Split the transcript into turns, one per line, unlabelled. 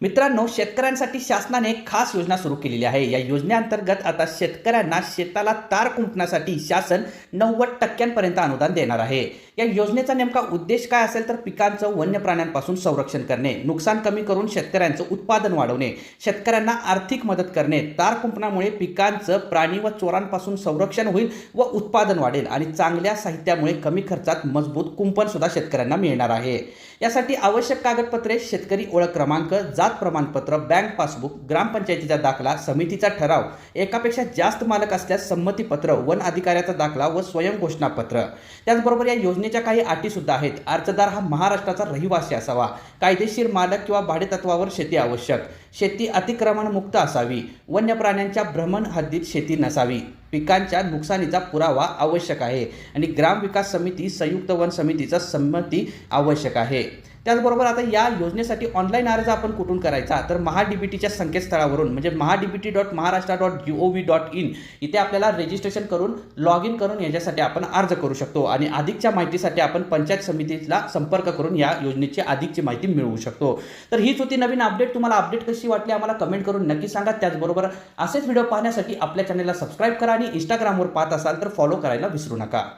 मित्रांनो शेतकऱ्यांसाठी शासनाने एक खास योजना सुरू केलेली आहे. या योजनेअंतर्गत आता शेतकऱ्यांना शेताला तार कुंपण्यासाठी शासन नव्वद टक्क्यांपर्यंत अनुदान देणार आहे. या योजनेचा नेमका उद्देश काय असेल तर पिकांचं वन्य प्राण्यांपासून संरक्षण करणे नुकसान कमी करून शेतकऱ्यांचं उत्पादन वाढवणे शेतकऱ्यांना आर्थिक मदत करणे तार कुंपणामुळे पिकांचं प्राणी व चोरांपासून संरक्षण होईल व उत्पादन वाढेल आणि चांगल्या साहित्यामुळे कमी खर्चात मजबूत कुंपणसुद्धा शेतकऱ्यांना मिळणार आहे. यासाठी आवश्यक कागदपत्रे शेतकरी ओळख क्रमांक जात प्रमाणपत्र बँक पासबुक ग्रामपंचायतीचा दाखला समितीचा ठराव एकापेक्षा जास्त मालक असल्यास संमतीपत्र वन अधिकाऱ्याचा दाखला व स्वयं घोषणापत्र. त्याचबरोबर या योजनेच्या काही अटीसुद्धा आहेत. अर्जदार हा महाराष्ट्राचा रहिवासी असावा. कायदेशीर मालक किंवा भाडेतत्वावर शेती आवश्यक. शेती अतिक्रमणमुक्त असावी. वन्य प्राण्यांच्या भ्रमण हद्दीत शेती नसावी. पिकांच्या नुकसानीचा पुरावा आवश्यक आहे आणि ग्रामविकास समिती संयुक्त वन समितीचा संमती आवश्यक आहे. त्याचबरोबर आता या योजनेसाठी ऑनलाईन अर्ज आपण कुठून करायचा? तर महाडीबीटीच्या संकेतस्थळावरून म्हणजे MahaDBT dot Maharashtra dot G O V dot in इथे आपल्याला रजिस्ट्रेशन करून लॉग इन करून याच्यासाठी आपण अर्ज करू शकतो. आणि अधिकच्या माहितीसाठी आपण पंचायत समितीला संपर्क करून या योजनेची अधिकची माहिती मिळवू शकतो. तर हीच होती नवीन अपडेट तुम्हाला अपडेट कशी वाटली आम्हाला कमेंट करून नक्की सांगा. त्याचबरोबर असेच व्हिडिओ पाहण्यासाठी आपल्या चॅनलला सबस्क्राईब करा आणि इंस्टाग्रामवर पाहत असाल तर फॉलो करायला विसरू नका.